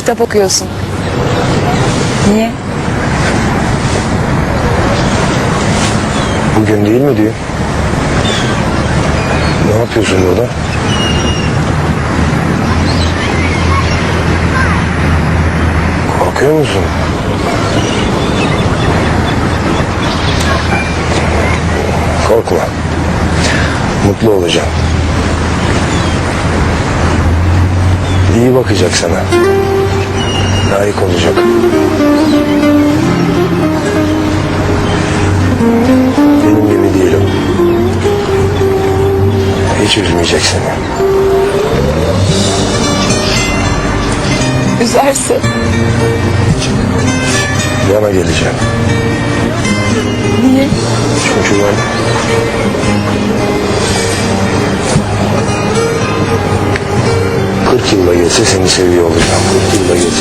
Kitap okuyorsun. Niye? Bugün değil mi diyor. Ne yapıyorsun burada? Korkuyor musun? Korkma. Mutlu olacağım. İyi bakacak sana. Layık olacak. Benim gibi değil o. Hiç üzmeyecek seni. Üzerse. Yana geleceğim. Niye? Çünkü ben... Kırk yılla geçse seni seviyor olacağım. Kırk seni seviyor